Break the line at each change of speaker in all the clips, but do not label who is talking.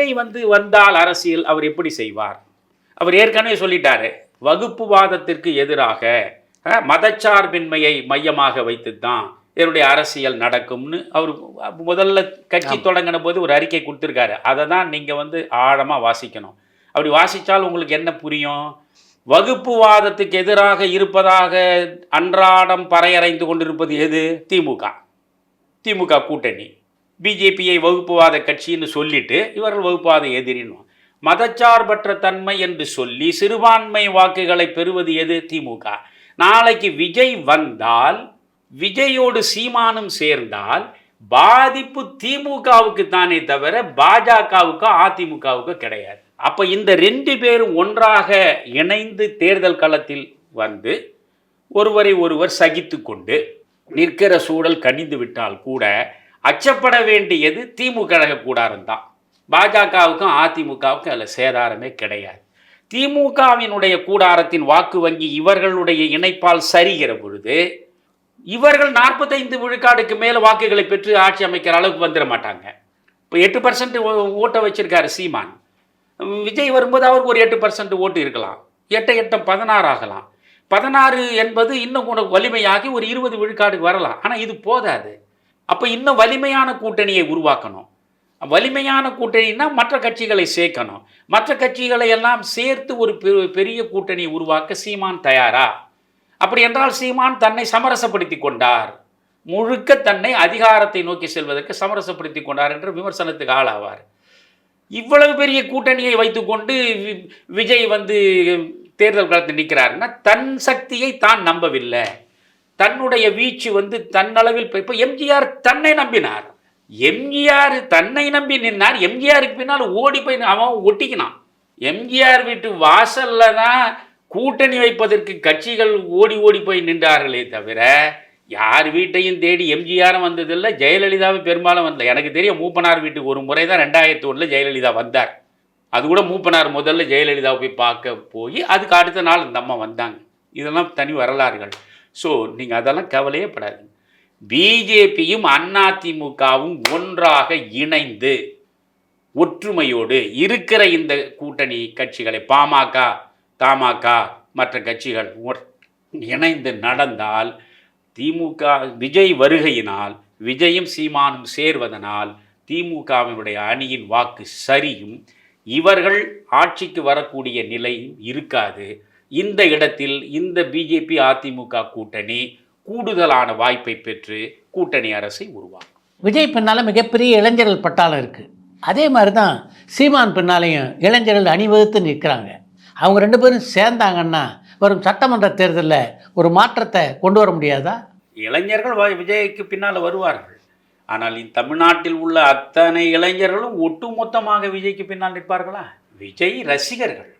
விஜய் வந்து வந்தால் அரசியல் அவர் எப்படி செய்வார்? அவர் ஏற்கனவே சொல்லிட்டாரு வகுப்புவாதத்திற்கு எதிராக மதச்சார்பின்மையை மையமாக வைத்து தான் என்னுடைய அரசியல் நடக்கும்னு அவர் முதல்ல கட்சி தொடங்கின போது ஒரு அறிக்கை கொடுத்துருக்காரு. அதை தான் நீங்கள் வந்து ஆழமாக வாசிக்கணும். அப்படி வாசித்தால் உங்களுக்கு என்ன புரியும்? வகுப்புவாதத்துக்கு எதிராக இருப்பதாக அன்றாடம் பறையறைந்து கொண்டிருப்பது எது? திமுக. திமுக கூட்டணி. பிஜேபியை வகுப்புவாத கட்சின்னு சொல்லிட்டு இவர்கள் வகுப்புவாத எதிரின்னு மதச்சார்பற்ற தன்மை என்று சொல்லி சிறுபான்மை வாக்குகளை பெறுவது எது? திமுக. நாளைக்கு விஜய் வந்தால் விஜயோடு சீமானும் சேர்ந்தால் பாதிப்பு திமுகவுக்கு தானே தவிர பாஜகவுக்கோ அதிமுகவுக்கோ கிடையாது. அப்போ இந்த ரெண்டு பேரும் ஒன்றாக இணைந்து தேர்தல் களத்தில் வந்து ஒருவரை ஒருவர் சகித்து கொண்டு நிற்கிற சூழல் கனிந்து விட்டால் கூட அச்சப்பட வேண்டியது திமுக கழக கூடாரம் தான் பாஜகவுக்கும் அதிமுகவுக்கும் அதில் சேதாரமே கிடையாது. திமுகவினுடைய கூடாரத்தின் வாக்கு வங்கி இவர்களுடைய இணைப்பால் சரிகிற பொழுது இவர்கள் நாற்பத்தைந்து விழுக்காடுக்கு மேலே வாக்குகளை பெற்று ஆட்சி அமைக்கிற அளவுக்கு வந்துட மாட்டாங்க. இப்போ எட்டு பர்சன்ட் ஓட்டை வச்சிருக்காரு சீமான். விஜய் வரும்போது அவருக்கு ஒரு எட்டு பர்சன்ட் ஓட்டு இருக்கலாம். எட்டை எட்டம் பதினாறு ஆகலாம். பதினாறு என்பது இன்னும் கூட வலிமையாகி ஒரு இருபது விழுக்காடுக்கு வரலாம். ஆனால் இது போதாது. அப்போ இன்னும் வலிமையான கூட்டணியை உருவாக்கணும். வலிமையான கூட்டணினா மற்ற கட்சிகளை சேர்க்கணும். மற்ற கட்சிகளை எல்லாம் சேர்த்து ஒரு பெரிய கூட்டணியை உருவாக்க சீமான் தயாரா? அப்படி என்றால் சீமான் தன்னை சமரசப்படுத்தி கொண்டார். முழுக்க தன்னை அதிகாரத்தை நோக்கி செல்வதற்கு சமரசப்படுத்தி கொண்டார் என்று விமர்சனத்துக்கு ஆளாவார். இவ்வளவு பெரிய கூட்டணியை வைத்துக்கொண்டு வி- விஜய் வந்து தேர்தல் களத்தில் நிற்கிறாருன்னா தன் சக்தியை தான் நம்பவில்லை. தன்னுடைய வீச்சு வந்து தன்னளவில் இப்போ- இப்போ எம்ஜிஆர் தன்னை நம்பினார். எம்ஜிஆர் தன்னை நம்பி நின்னார். எம்ஜிஆருக்கு பின்னால் ஓடி போய் அவன் ஒட்டிக்கினான். எம்ஜிஆர் வீட்டு வாசல்ல தான் கூட்டணி வைப்பதற்கு கட்சிகள் ஓடி ஓடி போய் நின்றார்களே தவிர யார் வீட்டையும் தேடி எம்ஜிஆரும் வந்ததில்லை ஜெயலலிதாவும் பெரும்பாலும் வந்தல எனக்கு தெரியும் மூப்பனார் வீட்டுக்கு ஒரு முறை தான் ரெண்டாயிரத்தி ஒன்றில் ஜெயலலிதா வந்தார். அது கூட மூப்பனார் முதல்ல ஜெயலலிதாவை போய் பார்க்க போய் அதுக்கு அடுத்த நாள் இந்த அம்மா வந்தாங்க. இதெல்லாம் தனி வரலாறுகள். ஸோ நீங்கள் அதெல்லாம் கவலையே படாதீங்க. பிஜேபியும் அதிமுகவும் ஒன்றாக இணைந்து ஒற்றுமையோடு இருக்கிற இந்த கூட்டணி கட்சிகளை பாமக தமாக மற்ற கட்சிகள் இணைந்து நடந்தால் திமுக விஜய் வருகையினால் விஜயும் சீமானும் சேர்வதனால் திமுகவினுடைய அணியின் வாக்கு சரியும். இவர்கள் ஆட்சிக்கு வரக்கூடிய நிலையும் இருக்காது. இந்த இடத்தில் இந்த பிஜேபி அதிமுக கூட்டணி கூடுதலான வாய்ப்பை பெற்று கூட்டணி அரசை உருவாக்கும்.
விஜய் பின்னால் மிகப்பெரிய இளைஞர்கள் பட்டாளம் இருக்குது அதே மாதிரி தான் சீமான் பின்னாலையும் இளைஞர்கள் அணிவகுத்து நிற்கிறாங்க. அவங்க ரெண்டு பேரும் சேர்ந்தாங்கன்னா வரும் சட்டமன்ற தேர்தலில் ஒரு மாற்றத்தை கொண்டு வர முடியாதா?
இளைஞர்கள் விஜய்க்கு பின்னால் வருவார்கள். ஆனால் இந்த தமிழ்நாட்டில் உள்ள அத்தனை இளைஞர்களும் ஒட்டுமொத்தமாக விஜய்க்கு பின்னால் நிற்பார்களா? விஜய் ரசிகர்கள்.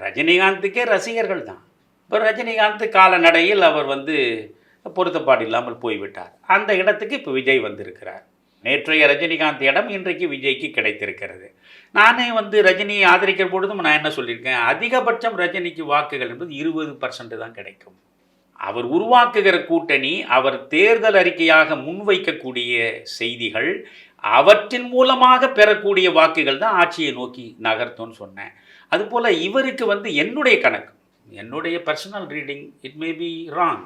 ரஜினிகாந்துக்கே ரசிகர்கள் தான். இப்போ ரஜினிகாந்த் காலநடையில் அவர் வந்து பொருத்தப்பாடு இல்லாமல் போய்விட்டார். அந்த இடத்துக்கு இப்போ விஜய் வந்திருக்கிறார். நேற்றைய ரஜினிகாந்த் இடம் இன்றைக்கு விஜய்க்கு கிடைத்திருக்கிறது. நானே வந்து ரஜினியை ஆதரிக்கிற பொழுதும் நான் என்ன சொல்லியிருக்கேன்? அதிகபட்சம் ரஜினிக்கு வாக்குகள் என்பது இருபது பர்சன்ட் தான் கிடைக்கும். அவர் உருவாக்குகிற கூட்டணி அவர் தேர்தல் அறிக்கையாக முன்வைக்கக்கூடிய செய்திகள் அவற்றின் மூலமாக பெறக்கூடிய வாக்குகள் தான் ஆட்சியை நோக்கி நகர்த்தும்னு சொன்னேன். அதுபோல் இவருக்கு வந்து என்னுடைய கணக்கு. என்னுடைய personal reading it may be wrong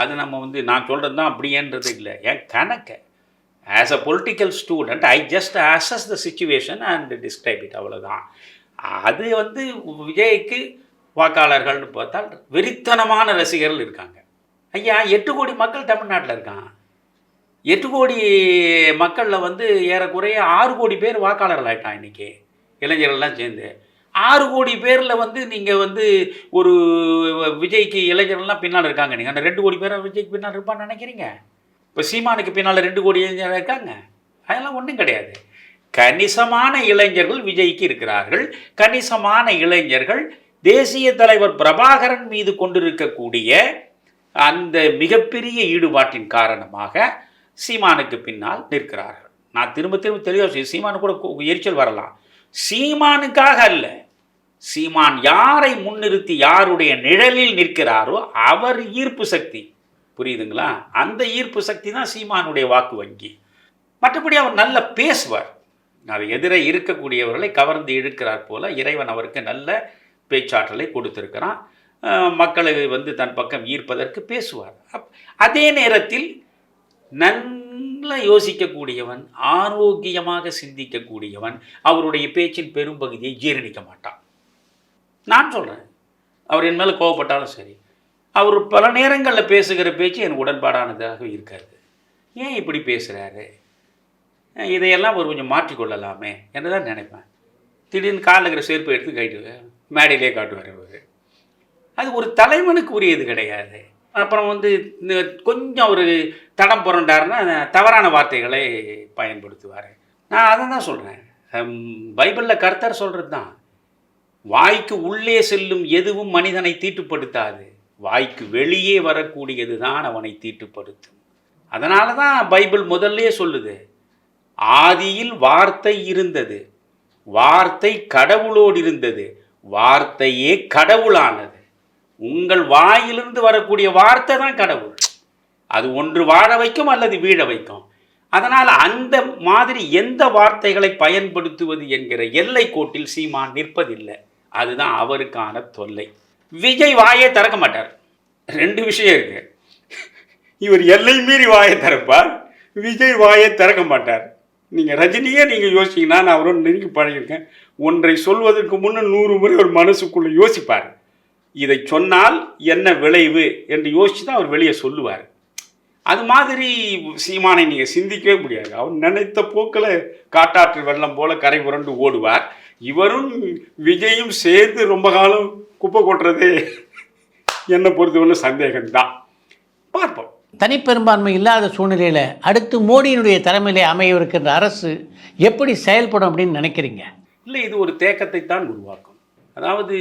அது நம்ம வந்து நான் சொல்கிறது தான் அப்படியேன்றது இல்லை. என் கணக்கு. As a political student I just assess the situation and describe it அவ்வளோதான் அது வந்து விஜய்க்கு வாக்காளர்கள்னு பார்த்தால் வெறித்தனமான ரசிகர்கள் இருக்காங்க. ஐயா எட்டு கோடி மக்கள் தமிழ்நாட்டில் இருக்கான் எட்டு கோடி மக்களில் வந்து ஏறக்குறைய ஆறு கோடி பேர் வாக்காளர்கள் ஆகிட்டான் இன்றைக்கி இளைஞர்கள்லாம் சேர்ந்து. ஆறு கோடி பேரில் வந்து நீங்கள் வந்து ஒரு விஜய்க்கு இளைஞர்கள்லாம் பின்னால் இருக்காங்க. நீங்கள் அந்த ரெண்டு கோடி பேராக விஜய்க்கு பின்னால் இருப்பான்னு நினைக்கிறீங்க? இப்போ சீமானுக்கு பின்னால் ரெண்டு கோடி இளைஞர்கள் இருக்காங்க. அதெல்லாம் ஒன்றும் கிடையாது. கணிசமான இளைஞர்கள் விஜய்க்கு இருக்கிறார்கள். கணிசமான இளைஞர்கள் தேசிய தலைவர் பிரபாகரன் மீது கொண்டிருக்கக்கூடிய அந்த மிகப்பெரிய ஈடுபாட்டின் காரணமாக சீமானுக்கு பின்னால் நிற்கிறார்கள். நான் திரும்ப திரும்ப தெளிவாக சீமானு கூட எரிச்சல் வரலாம். சீமானுக்காக அல்ல. சீமான் யாரை முன்னிறுத்தி யாருடைய நிழலில் நிற்கிறாரோ அவர் ஈர்ப்பு சக்தி. புரியுதுங்களா? அந்த ஈர்ப்பு சக்தி தான் சீமானுடைய வாக்கு வங்கி. மற்றபடி அவர் நல்ல பேசுவார். அது எதிரே இருக்கக்கூடியவர்களை கவர்ந்து இழுக்கிறார் போல இறைவன் அவருக்கு நல்ல பேச்சாற்றலை கொடுத்திருக்கிறான். மக்களை வந்து தன் பக்கம் ஈர்ப்பதற்கு பேசுவார். அப் அதே நேரத்தில் நன் நல்ல யோசிக்கக்கூடியவன் ஆரோக்கியமாக சிந்திக்கக்கூடியவன் அவருடைய பேச்சின் பெரும்பகுதியை ஜீரணிக்க மாட்டான். நான் சொல்கிறேன் அவர் என் மேலே கோவப்பட்டாலும் சரி. அவர் பல நேரங்களில் பேசுகிற பேச்சு எனக்கு உடன்பாடானதாக இருக்காது. ஏன் இப்படி பேசுகிறாரு இதையெல்லாம் ஒரு கொஞ்சம் மாற்றிக்கொள்ளலாமே என்று தான் நினைப்பேன். திடீர்னு காலில் இருக்கிற செருப்பை எடுத்து கைட்டு மேடையிலே காட்டுவார் அவர். அது ஒரு தலைவனுக்கு உரியது கிடையாது. அப்புறம் வந்து இந்த கொஞ்சம் ஒரு தடம் புரண்டாருன்னா தவறான வார்த்தைகளை பயன்படுத்துவார். நான் அதை தான் சொல்கிறேன் பைபிளில் கர்த்தர் சொல்கிறது தான் வாய்க்கு உள்ளே செல்லும் எதுவும் மனிதனை தீட்டுப்படுத்தாது. வாய்க்கு வெளியே வரக்கூடியது தான் அவனை தீட்டுப்படுத்தும். அதனால தான் பைபிள் முதல்லே சொல்லுது. ஆதியில் வார்த்தை இருந்தது. வார்த்தை கடவுளோடு இருந்தது. வார்த்தையே கடவுளானது. உங்கள் வாயிலிருந்து வரக்கூடிய வார்த்தை தான் கடவுள். அது ஒன்று வாழ வைக்கும் அல்லது வீழ வைக்கும். அதனால் அந்த மாதிரி எந்த வார்த்தைகளை பயன்படுத்துவது என்கிற எல்லை கோட்டில் சீமான் நிற்பதில்லை. அதுதான் அவருக்கான தொல்லை. விஜய் வாயே திறக்க மாட்டார். ரெண்டு விஷயம் இருக்கு. இவர் எல்லை மீறி வாயை திறப்பார். விஜய் வாயை திறக்க மாட்டார். நீங்கள் ரஜினியே நீங்கள் யோசிச்சிங்கன்னா நான் அவரோட நெருங்கி பழகியிருக்கேன். ஒன்றை சொல்வதற்கு முன்னே நூறு முறை ஒரு மனசுக்குள்ளே யோசிப்பார். இதை சொன்னால் என்ன விளைவு என்று யோசித்து தான் அவர் வெளியே சொல்லுவார். அது மாதிரி சீமானை நீங்கள் சிந்திக்கவே முடியாது. அவர் நினைத்த போக்கில் காட்டாற்று வெள்ளம் போல கரை புரண்டு ஓடுவார். இவரும் விஜயும் சேர்ந்து ரொம்ப காலம் குப்பை கொட்டுறது என்னை பொறுத்தவரை சந்தேகம்தான். பார்ப்போம்.
தனிப்பெரும்பான்மை இல்லாத சூழ்நிலையில் அடுத்து மோடியினுடைய தலைமையிலே அமையவிருக்கின்ற அரசு எப்படி செயல்படும் அப்படின்னு நினைக்கிறீங்க?
இல்லை இது ஒரு தேக்கத்தை தான் உருவாக்கும். அதாவது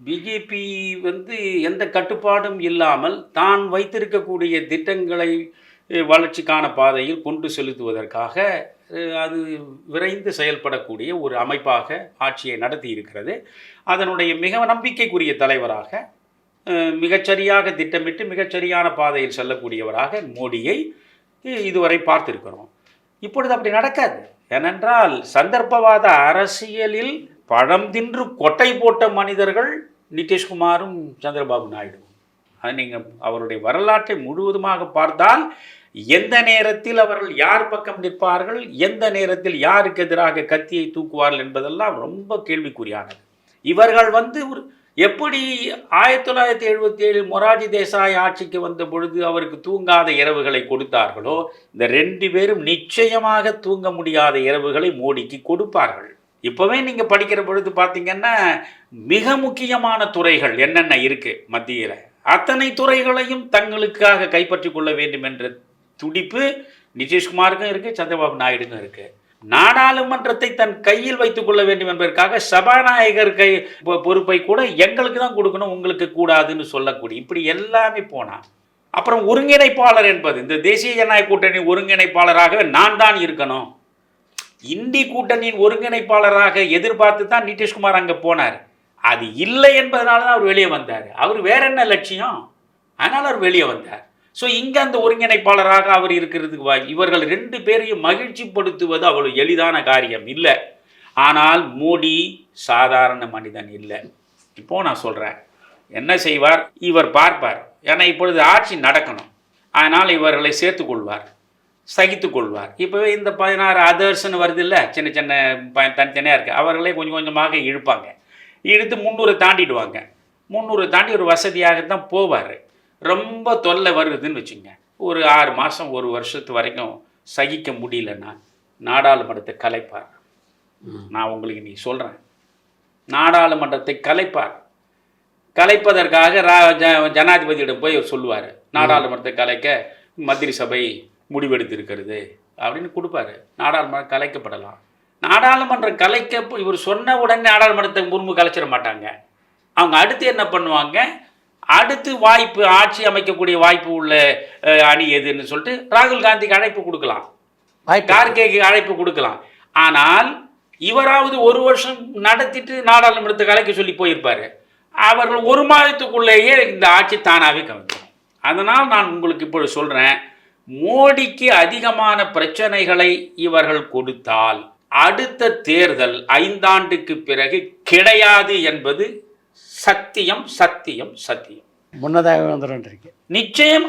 பிஜேபி வந்து எந்த கட்டுப்பாடும் இல்லாமல் தான் வைத்திருக்கக்கூடிய திட்டங்களை வளர்ச்சிக்கான பாதையில் கொண்டு செலுத்துவதற்காக அது விரைந்து செயல்படக்கூடிய ஒரு அமைப்பாக ஆட்சியை நடத்தி இருக்கிறது அதனுடைய மிக நம்பிக்கைக்குரிய தலைவராக மிகச்சரியாக திட்டமிட்டு மிகச்சரியான பாதையில் செல்லக்கூடியவராக மோடியை இதுவரை பார்த்திருக்கிறோம். இப்பொழுது அப்படி நடக்காது. ஏனென்றால் சந்தர்ப்பவாத அரசியலில் பழம் தின்று கொட்டை போட்ட மனிதர்கள் நிதிஷ்குமாரும் சந்திரபாபு நாயுடுவும் அது நீங்கள் அவருடைய வரலாற்றை முழுவதுமாக பார்த்தால் எந்த நேரத்தில் அவர்கள் யார் பக்கம் நிற்பார்கள் எந்த நேரத்தில் யாருக்கு எதிராக கத்தியை தூக்குவார்கள் என்பதெல்லாம் ரொம்ப கேள்விக்குறியானது. இவர்கள் வந்து ஒரு எப்படி ஆயிரத்தி தொள்ளாயிரத்தி எழுபத்தி ஏழில் மொராஜி தேசாய் ஆட்சிக்கு வந்த பொழுது அவருக்கு தூங்காத இரவுகளை கொடுத்தார்களோ இந்த ரெண்டு பேரும் நிச்சயமாக தூங்க முடியாத இரவுகளை மோடிக்கு கொடுப்பார்கள். இப்போவே நீங்கள் படிக்கிற பொழுது பார்த்தீங்கன்னா மிக முக்கியமான துறைகள் என்னென்ன இருக்குது மத்தியில்? அத்தனை துறைகளையும் தங்களுக்காக கைப்பற்றி கொள்ள வேண்டும் என்ற துடிப்பு நிதிஷ்குமாருக்கும் இருக்குது சந்திரபாபு நாயுடுக்கும் இருக்குது நாடாளுமன்றத்தை தன் கையில் வைத்துக் கொள்ள வேண்டும் என்பதற்காக சபாநாயகர் கை பொ- பொறுப்பை கூட எங்களுக்கு தான் கொடுக்கணும் உங்களுக்கு கூடாதுன்னு சொல்லக்கூடிய இப்படி எல்லாமே போனால் அப்புறம் ஒருங்கிணைப்பாளர் என்பது இந்த தேசிய ஜனநாயக கூட்டணி ஒருங்கிணைப்பாளராகவே நான் தான் இருக்கணும். இந்தி கூட்டணியின் ஒருங்கிணைப்பாளராக எதிர்பார்த்து தான் நிதிஷ்குமார் அங்கே போனார். அது இல்லை என்பதனால தான் அவர் வெளியே வந்தார். அவர் வேற என்ன லட்சியம்? அதனால் அவர் வெளியே வந்தார். ஸோ இங்கே அந்த ஒருங்கிணைப்பாளராக அவர் இருக்கிறதுக்கு வா இவர்கள் ரெண்டு பேரையும் மகிழ்ச்சிப்படுத்துவது அவ்வளோ எளிதான காரியம் இல்லை. ஆனால் மோடி சாதாரண மனிதன் இல்லை. இப்போ நான் சொல்கிறேன் என்ன செய்வார்? இவர் பார்ப்பார். ஏன்னா இப்பொழுது ஆட்சி நடக்கணும். அதனால் இவர்களை சேர்த்துக்கொள்வார் சகித்துக் கொள்வார் இப்போவே இந்த பதினாறு அதர்ஸ்னு வருது இல்லை சின்ன சின்ன ப தனித்தனியாக இருக்குது அவர்களே கொஞ்சம் கொஞ்சமாக இழுப்பாங்க. இழுத்து முந்நூறு தாண்டிடுவாங்க. முந்நூறு தாண்டி ஒரு வசதியாகத்தான் போவார். ரொம்ப தொல்லை வருதுன்னு வச்சுங்க. ஒரு ஆறு மாதம் ஒரு வருஷத்து வரைக்கும் சகிக்க முடியலன்னா நாடாளுமன்றத்தை கலைப்பார். நான் உங்களுக்கு நீ சொல்கிறேன் நாடாளுமன்றத்தை கலைப்பார். கலைப்பதற்காக ரா ஜனாதிபதியிடம் போய் சொல்லுவார். நாடாளுமன்றத்தை கலைக்க மந்திரி சபை முடிவெடுத்திருக்கிறது அப்படின்னு கொடுப்பாரு. நாடாளுமன்றம் கலைக்கப்படலாம். நாடாளுமன்றம் கலைக்க இவர் சொன்ன உடனே நாடாளுமன்றத்தை முன்பு கலைச்சிட மாட்டாங்க. அவங்க அடுத்து என்ன பண்ணுவாங்க? அடுத்து வாய்ப்பு ஆட்சி அமைக்கக்கூடிய வாய்ப்பு உள்ள அணி எதுன்னு சொல்லிட்டு ராகுல் காந்திக்கு அழைப்பு கொடுக்கலாம். கார்கேக்கு அழைப்பு கொடுக்கலாம். ஆனால் இவராவது ஒரு வருஷம் நடத்திட்டு நாடாளுமன்றத்தை கலைக்க சொல்லி போயிருப்பாரு. அவர்கள் ஒரு மாதத்துக்குள்ளேயே இந்த ஆட்சி தானாகவே கவிழ்க்கும் அதனால் நான் உங்களுக்கு இப்பொழுது சொல்கிறேன் மோடிக்கு அதிகமான பிரச்சனைகளை இவர்கள் கொடுத்தால் அடுத்த தேர்தல் ஐந்தாண்டுக்கு பிறகு கிடையாது என்பது சத்தியம் சத்தியம் சத்தியம்.
முன்னதாக
நிச்சயம்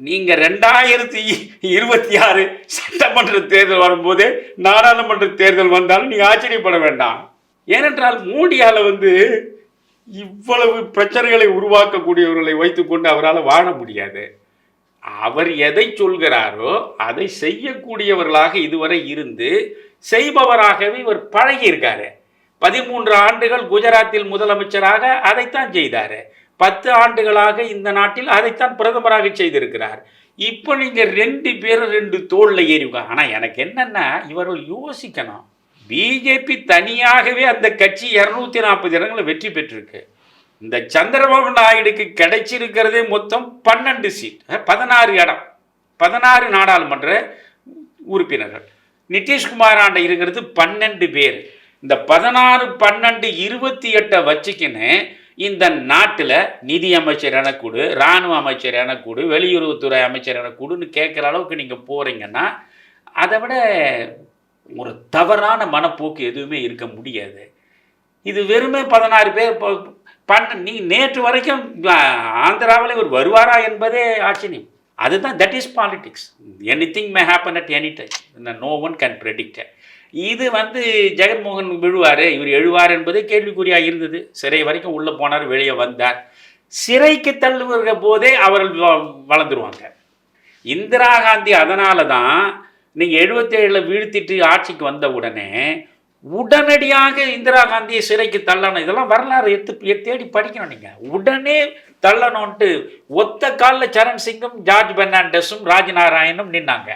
நீங்க ரெண்டாயிரத்தி இருபத்தி ஆறு சட்டமன்ற தேர்தல் வரும்போது நாடாளுமன்ற தேர்தல் வந்தாலும் நீங்க ஆச்சரியப்பட வேண்டாம். ஏனென்றால் மோடியால வந்து இவ்வளவு பிரச்சனைகளை உருவாக்கக்கூடியவர்களை வைத்துக்கொண்டு அவரால் வாழ முடியாது. அவர் எதை சொல்கிறாரோ அதை செய்யக்கூடியவர்களாக இதுவரை இருந்து செய்பவராகவே இவர் பழகியிருக்காரு. பதிமூன்று ஆண்டுகள் குஜராத்தில் முதலமைச்சராக அதைத்தான் செய்தார். பத்து ஆண்டுகளாக இந்த நாட்டில் அதைத்தான் பிரதமராக செய்திருக்கிறார். இப்போ நீங்கள் ரெண்டு பேரும் ரெண்டு தோளில் ஏறிவுங்க ஆனால் எனக்கு என்னென்னா இவர்கள் யோசிக்கணும். பிஜேபி தனியாகவே அந்த கட்சி இரநூத்தி நாற்பது இடங்களில் வெற்றி பெற்றிருக்கு. இந்த சந்திரபாபு நாயுடுக்கு கிடைச்சிருக்கிறதே மொத்தம் பன்னெண்டு சீட் பதினாறு இடம். பதினாறு நாடாளுமன்ற உறுப்பினர்கள். நிதிஷ்குமார் ஆண்ட இருக்கிறது பன்னெண்டு பேர். இந்த பதினாறு பன்னெண்டு இருபத்தி எட்டை வச்சுக்கின்னு இந்த நாட்டில் நிதி அமைச்சர் என கொடு இராணுவ அமைச்சர் என கொடு வெளியுறவுத்துறை அமைச்சர் என கேட்குற அளவுக்கு நீங்கள் போகிறீங்கன்னா அதை விட ஒரு தவறான மனப்போக்கு எதுவுமே இருக்க முடியாது. இது வெறுமே பதினாறு பேர் பண்ண நீ நேற்று வரைக்கும் ஆந்திராவில் இவர் வருவாரா என்பதே ஆச்சரியம். அதுதான் that is politics anything may happen at any time no one can predict இது வந்து ஜெகன்மோகன் விழுவார் இவர் எழுவார் என்பது கேள்விக்குறியாக இருந்தது. சிறை வரைக்கும் உள்ளே போனார் வெளியே வந்தார். சிறைக்கு தள்ளுகிற போதே அவர்கள் வ- வளர்ந்துருவாங்க. இந்திரா காந்தி அதனால தான் நீங்கள் எழுபத்தேழில் வீழ்த்திட்டு ஆட்சிக்கு வந்த உடனே உடனடியாக இந்திரா காந்தியை சிறைக்கு தள்ளணும். இதெல்லாம் வரலாறு எடுத்து தேடி படிக்கணும் நீங்கள் உடனே தள்ளணும்ன்ட்டு ஒத்த காலில் சரண் சிங்கும் ஜார்ஜ் பெர்னாண்டஸும் ராஜநாராயணும் நின்னாங்க.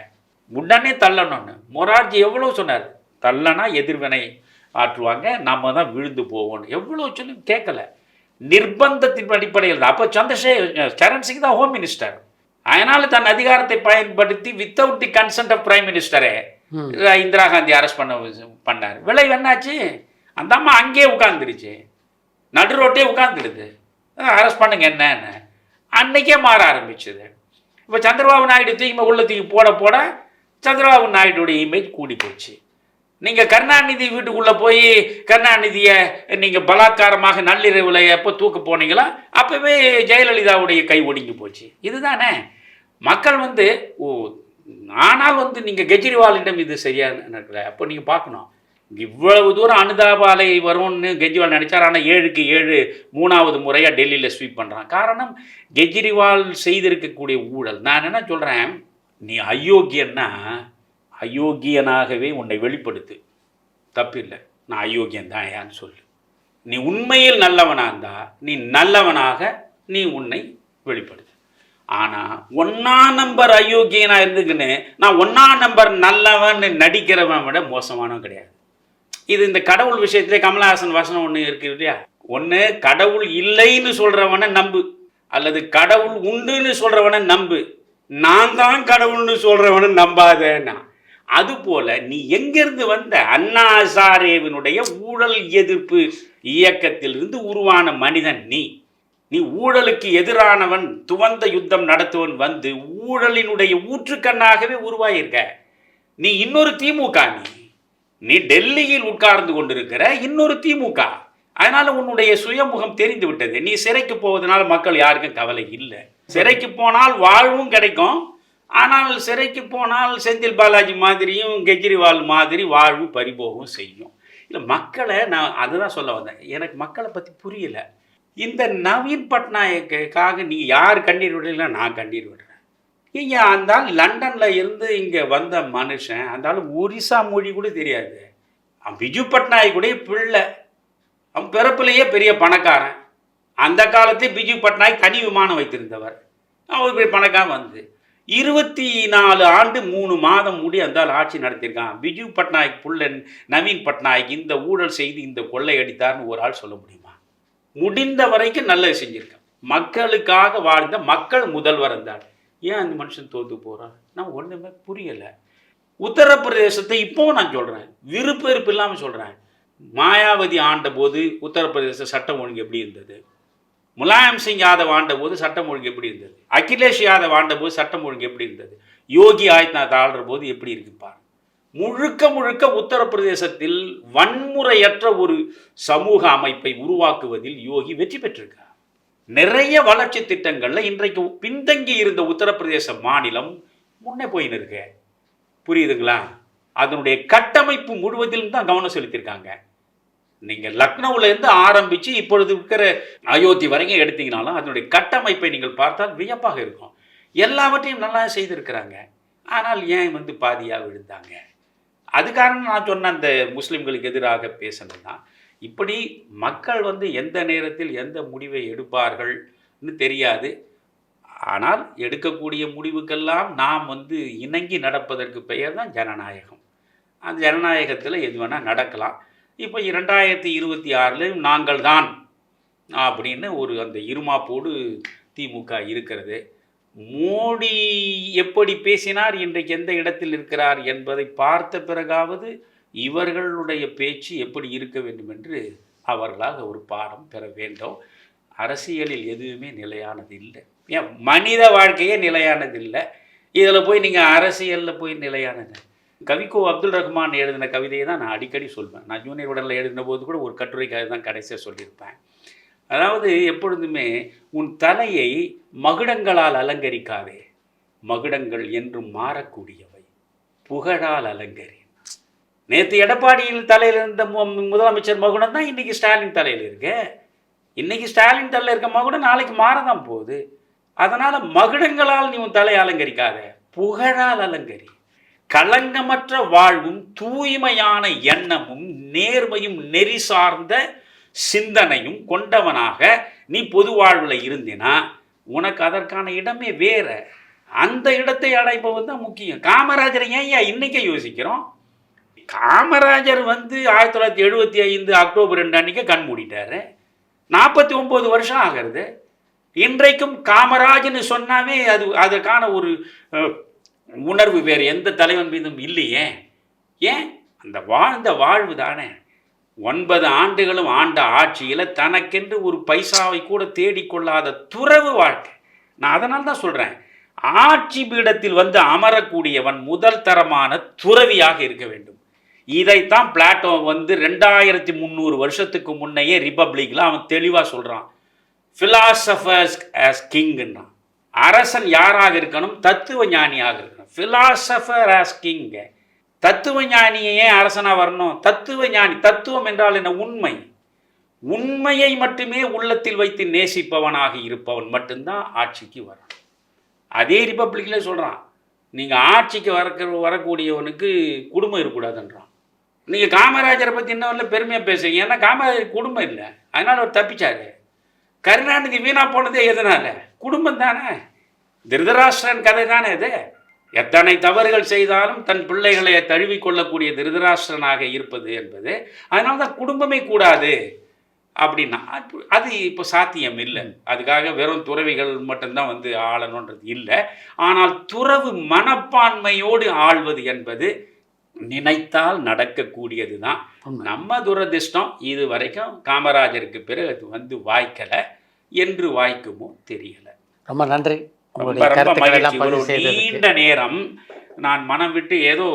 உடனே தள்ளணும்னு. மொரார்ஜி எவ்வளோ சொன்னார்? தள்ளனா எதிர்வினை ஆற்றுவாங்க நம்ம தான் விழுந்து போவோம்னு. எவ்வளோ சொல்லி கேட்கல நிர்பந்தத்தின் அடிப்படையில் தான். அப்போ சந்திரசே சரண் சிங் தான் ஹோம் மினிஸ்டர் அதனால் தன் அதிகாரத்தை பயன்படுத்தி without the consent of prime மினிஸ்டரே Indira Gandhi arrest பண்ண பண்ணார். விளைவு என்னாச்சு? அந்த அம்மா அங்கேயே உட்காந்துருச்சு நடு ரோட்டே உட்காந்துடுது அரெஸ்ட் பண்ணுங்க என்னன்னு அன்னைக்கே மாற ஆரம்பிச்சது. இப்போ சந்திரபாபு நாயுடு தூக்கி உள்ள தூக்கி போட போட சந்திரபாபு நாயுடுடைய இமேஜ் கூடி போச்சு. நீங்கள் கருணாநிதி வீட்டுக்குள்ளே போய் கருணாநிதியை நீங்கள் பலாத்காரமாக நள்ளிரவில் எப்போ தூக்க போனீங்களோ அப்போவே ஜெயலலிதாவுடைய கை ஒடுங்கி போச்சு. இதுதானே? மக்கள் வந்து ஓ ஆனால் வந்து நீங்கள் கெஜ்ரிவாலிடம் இது சரியாக நடக்கல. அப்போ நீங்கள் பார்க்கணும். இவ்வளவு தூரம் அனுதாபாலை வரும்னு கெஜ்ரிவால் நினைச்சார். ஆனால் ஏழுக்கு ஏழு மூணாவது முறையாக டெல்லியில் ஸ்வீப் பண்ணுறான் காரணம் கெஜ்ரிவால் செய்திருக்கக்கூடிய ஊழல். நான் என்ன சொல்கிறேன் நீ அயோக்கியன்னா அயோக்கியனாகவே உன்னை வெளிப்படுத்து. தப்பில்லை. நான் அயோக்கியன் தான் ஏன்னு சொல்லு. நீ உண்மையில் நல்லவனாக இருந்தா நீ நல்லவனாக நீ உன்னை வெளிப்படுத்து. ஆனால் ஒன்னா நம்பர் அயோக்கியனா இருந்துக்குன்னு நான் ஒன்னா நம்பர் நல்லவன் நடிக்கிறவன் விட மோசமானவன் கிடையாது. இது இந்த கடவுள் விஷயத்திலே கமலஹாசன் வசனம் ஒன்று இருக்கு இல்லையா? ஒன்று கடவுள் இல்லைன்னு சொல்கிறவனை நம்பு அல்லது கடவுள் உண்டுன்னு சொல்கிறவனை நம்பு நான் தான் கடவுள்னு சொல்கிறவனை நம்பாதேன்னா அதுபோல நீ எங்கிருந்து வந்த அண்ணாசாரேவினுடைய ஊழல் எதிர்ப்பு இயக்கத்திலிருந்து உருவான மனிதன் நீ. நீ ஊழலுக்கு எதிரானவன் துவந்த யுத்தம் நடத்துவன் வந்து ஊழலினுடைய ஊற்றுக்கண்ணாகவே உருவாயிருக்க. நீ இன்னொரு திமுக நீ. நீ டெல்லியில் உட்கார்ந்து கொண்டிருக்கிற இன்னொரு திமுக. அதனால உன்னுடைய சுயமுகம் தெரிந்து விட்டது. நீ சிறைக்கு போவதனால மக்கள் யாருக்கும் கவலை இல்லை. சிறைக்கு போனால் வாழ்வும் கிடைக்கும். ஆனால் சிறைக்கு போனால் செந்தில் பாலாஜி மாதிரியும் கெஜ்ரிவால் மாதிரி வாழ்வு பறிபோகவும் செய்யும். இல்லை மக்களை நான் அதுதான் சொல்ல வந்தேன். எனக்கு மக்களை பற்றி புரியல. இந்த நவீன் பட்நாயக்காக நீ யார் கண்ணீர் விடல நான் கண்ணீர் விடுறேன். இங்கே அந்த ஆள் லண்டனில் இருந்து இங்கே வந்த மனுஷன் அந்த ஆள் ஒரிசா மொழி கூட தெரியாது. அவன் பிஜு பட்நாயக்குடைய பிள்ளை. அவன் பிறப்புலேயே பெரிய பணக்காரன். அந்த காலத்தே பிஜு பட்நாயக் தனி விமானம் வைத்திருந்தவர். அவர் பெரிய பணக்காரன் வந்து. இருபத்தி நாலு ஆண்டு மூணு மாதம் முடி அந்த ஆள் ஆட்சி நடத்தியிருக்கான். பிஜு பட்நாயக் புள்ளன் நவீன் பட்நாயக் இந்த ஊழல் செய்து இந்த கொள்ளை அடித்தார்னு ஒரு ஆள் சொல்ல முடியுமா? முடிந்த வரைக்கும் நல்லது செஞ்சுருக்கேன். மக்களுக்காக வாழ்ந்த மக்கள் முதல்வர் இருந்தார். ஏன் அந்த மனுஷன் தோத்து போகிறான் நான் ஒன்றுமே புரியலை. உத்தரப்பிரதேசத்தை இப்போவும் நான் சொல்கிறேன் விருப்ப வெறுப்பு இல்லாமல் சொல்கிறேன் மாயாவதி ஆண்ட போது உத்தரப்பிரதேச சட்டம் ஒழுங்கு எப்படி இருந்தது? முலாயம் சிங் யாதவ் ஆண்ட போது சட்டம் ஒழுங்கு எப்படி இருந்தது? அகிலேஷ் யாதவ் ஆண்ட போது சட்டம் ஒழுங்கு எப்படி இருந்தது? யோகி ஆதித்யநாத் ஆள்ற போது எப்படி இருக்கு முழுக்க முழுக்க உத்தரப்பிரதேசத்தில் வன்முறையற்ற ஒரு சமூக அமைப்பை உருவாக்குவதில் யோகி வெற்றி பெற்றிருக்கார் நிறைய வளர்ச்சி திட்டங்கள்ல இன்றைக்கு பின்தங்கி இருந்த உத்தரப்பிரதேச மாநிலம் முன்னே போயின்னு இருக்கு. புரியுதுங்களா? அதனுடைய கட்டமைப்பு முழுவதிலும் தான் கவனம் செலுத்தியிருக்காங்க. நீங்க லக்னோவிலேருந்து இருந்து ஆரம்பிச்சு இப்பொழுது இருக்கிற அயோத்தி வரைக்கும் எடுத்தீங்கனாலும் அதனுடைய கட்டமைப்பை நீங்கள் பார்த்தால் வியப்பாக இருக்கும். எல்லாவற்றையும் நல்லா செய்திருக்கிறாங்க. ஆனால் ஏன் வந்து பாதியாக விழுந்தாங்க? அது காரணம் நான் சொன்ன அந்த முஸ்லீம்களுக்கு எதிராக பேசணும்னா இப்படி மக்கள் வந்து எந்த நேரத்தில் எந்த முடிவை எடுப்பார்கள்னு தெரியாது. ஆனால் எடுக்கக்கூடிய முடிவுக்கெல்லாம் நாம் வந்து இணங்கி நடப்பதற்கு பெயர் தான் ஜனநாயகம். அந்த ஜனநாயகத்தில் எது வேணால் நடக்கலாம். இப்போ இரண்டாயிரத்தி இருபத்தி ஆறில் நாங்கள் தான் அப்படின்னு ஒரு அந்த இருமாப்போடு திமுக இருக்கிறது. மோடி எப்படி பேசினார் இன்றைக்கு எந்த இடத்தில் இருக்கிறார் என்பதை பார்த்த பிறகாவது இவர்களுடைய பேச்சு எப்படி இருக்க வேண்டும் என்று அவர்களாக ஒரு பாடம் பெற வேண்டும். அரசியலில் எதுவுமே நிலையானது இல்லை. ஏன்? மனித வாழ்க்கையே நிலையானது இல்லை. இதில் போய் நீங்கள் அரசியலில் போய் நிலையானது. கவிக்கோ அப்துல் ரஹ்மான் எழுதின கவிதையை தான் நான் அடிக்கடி சொல்வேன். நான் ஜூனியர் உடலில் எழுதின போது கூட ஒரு கட்டுரைக்காக தான் கடைசியாக சொல்லியிருப்பேன். அதாவது எப்பொழுதுமே உன் தலையை மகுடங்களால் அலங்கரிக்காதே. மகுடங்கள் என்றும் மாறக்கூடியவை. புகழால் அலங்கரி. நேற்று எடப்பாடியில் தலையில் இருந்த மு- முதலமைச்சர் மகுடம் தான் இன்னைக்கு ஸ்டாலின் தலையில் இருக்கு. இன்னைக்கு ஸ்டாலின் தலையில் இருக்க மகுடம் நாளைக்கு மாறதான் போகுது. அதனால மகுடங்களால் நீ உன் தலையை அலங்கரிக்காத. புகழால் அலங்கரி. களங்கமற்ற வாழ்வும் தூய்மையான எண்ணமும் நேர்மையும் நெறி சார்ந்த சிந்தனையும் கொண்டவனாக நீ பொது வாழ்வில் இருந்தினா உனக்கு அதற்கான இடமே வேற. அந்த இடத்தை அடைப்பவன் தான் முக்கியம். காமராஜரை ஏன் ஏன் இன்னைக்கே யோசிக்கிறோம்? காமராஜர் வந்து ஆயிரத்தி தொள்ளாயிரத்தி எழுபத்தி ஐந்து அக்டோபர் ரெண்டு அன்னைக்கு கண் மூடிட்டாரு. நாற்பத்தி ஒம்பது வருஷம் ஆகிறது. இன்றைக்கும் காமராஜ்னு சொன்னாவே அது அதற்கான ஒரு உணர்வு வேறு எந்த தலைவன் மீதும் இல்லையே. ஏன்? அந்த வாழ்ந்த வாழ்வு தானே. ஒன்பது ஆண்டுகளும் ஆண்ட ஆட்சியில் தனக்கென்று ஒரு பைசாவை கூட தேடிக்கொள்ளாத துறவு வாழ்க்கை. நான் அதனால தான் சொல்கிறேன் ஆட்சி பீடத்தில் வந்து அமரக்கூடியவன் முதல் தரமான துறவியாக இருக்க வேண்டும். இதைத்தான் பிளாட்டோ வந்து ரெண்டாயிரத்தி முந்நூறு வருஷத்துக்கு முன்னையே ரிப்பப்ளிக்கில் அவன் தெளிவாக சொல்கிறான் ஃபிலாசபர்ஸ் ஆஸ் கிங்குன்றான் அரசன் யாராக இருக்கணும்? தத்துவ ஞானியாக இருக்கணும் ஃபிலாசபர் ஆஸ் கிங்க தத்துவ ஞானியே ஏன் அரசனாக வரணும்? தத்துவ ஞானி தத்துவம் என்றால் என்ன? உண்மை. உண்மையை மட்டுமே உள்ளத்தில் வைத்து நேசிப்பவனாக இருப்பவன் மட்டும்தான் ஆட்சிக்கு வரணும் அதே ரிப்பப்ளிக்ல சொல்கிறான் நீங்கள் ஆட்சிக்கு வரக்கிற வரக்கூடியவனுக்கு குடும்பம் இருக்கக்கூடாதுன்றான். நீங்கள் காமராஜரை பற்றி இன்னும் வரல பெருமையாக பேசுறீங்க. ஏன்னா காமராஜர் குடும்பம் இல்லை. அதனால் அவர் தப்பிச்சாரு. கருணாநிதி வீணா போனதே எதனால? குடும்பம் தானே. திருதராஷ்டிரன் கதை தானே இது. எத்தனை தவறுகள் செய்தாலும் தன் பிள்ளைகளை தழுவிக் கொள்ளக்கூடிய திருதராஷ்டிரனாக இருப்பது என்பது அதனால தான் குடும்பமே கூடாது அப்படின்னா அது- இப்போ சாத்தியம் இல்லை. அதுக்காக வெறும் துறவிகள் மட்டும்தான் வந்து ஆளணுன்றது இல்லை. ஆனால் துறவு மனப்பான்மையோடு ஆள்வது என்பது நினைத்தால் நடக்கக்கூடியது தான். நம்ம துரதிர்ஷ்டம் இது வரைக்கும் காமராஜருக்கு பிறகு அது வந்து வாய்க்கலை. என்று வாய்க்குமோ தெரியல.
ரொம்ப நன்றி. உங்களுடைய கருத்துக்கள் எல்லாம் பதிவு
நீண்ட நேரம் நான் மனம் விட்டு ஏதோ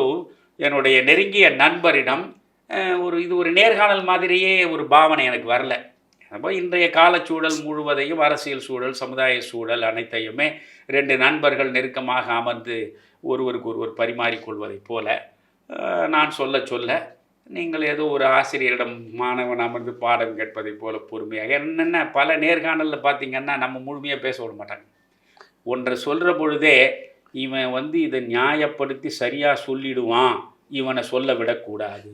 என்னுடைய நெருங்கிய நண்பரிடம் அஹ், ஒரு இது ஒரு நேர்காணல் மாதிரியே ஒரு பாவனை எனக்கு வரல. அப்போ இன்றைய காலச்சூழல் முழுவதையும் அரசியல் சூழல் சமுதாய சூழல் அனைத்தையுமே ரெண்டு நண்பர்கள் நெருக்கமாக அமர்ந்து ஒருவருக்கு ஒருவர் பரிமாறிக்கொள்வதைப் போல அஹ், நான் சொல்ல சொல்ல நீங்கள் ஏதோ ஒரு ஆசிரியரிடம் மாணவன் அமர்ந்து பாடம் கேட்பதைப் போல பொறுமையாக என்னென்ன பல நேர்காணலில் பார்த்தீங்கன்னா நம்ம முழுமையாக பேச விட மாட்டாங்க. ஒன்றை சொல்கிற பொழுதே இவன் வந்து இதை நியாயப்படுத்தி சரியாக சொல்லிடுவான். இவனை சொல்ல விடக்கூடாது.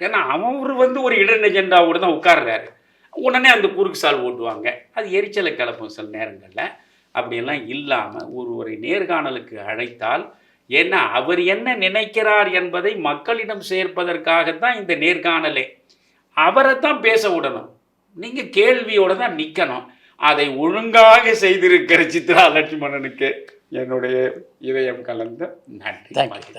ஏன்னா அவர் வந்து ஒரு இடன் எஜெண்டாவோடு தான் உட்கார்றாரு. உடனே அந்த குறுக்கு சால் ஓட்டுவாங்க. அது எரிச்சலை கிளப்பும் சில நேரங்களில். அப்படியெல்லாம் இல்லாமல் ஒருவரை நேர்காணலுக்கு அழைத்தால் ஏன்னா அவர் என்ன நினைக்கிறார் என்பதை மக்களிடம் சேர்ப்பதற்காகத்தான் இந்த நேர்காணலே. அவரை தான் பேச விடணும். நீங்கள் கேள்வியோடு தான் நிற்கணும் அதை ஒழுங்காக செய்திருக்கிற சித்ரா லட்சுமணனுக்கு என்னுடைய இதயம் கலந்த நன்றி.
தேங்க்யூ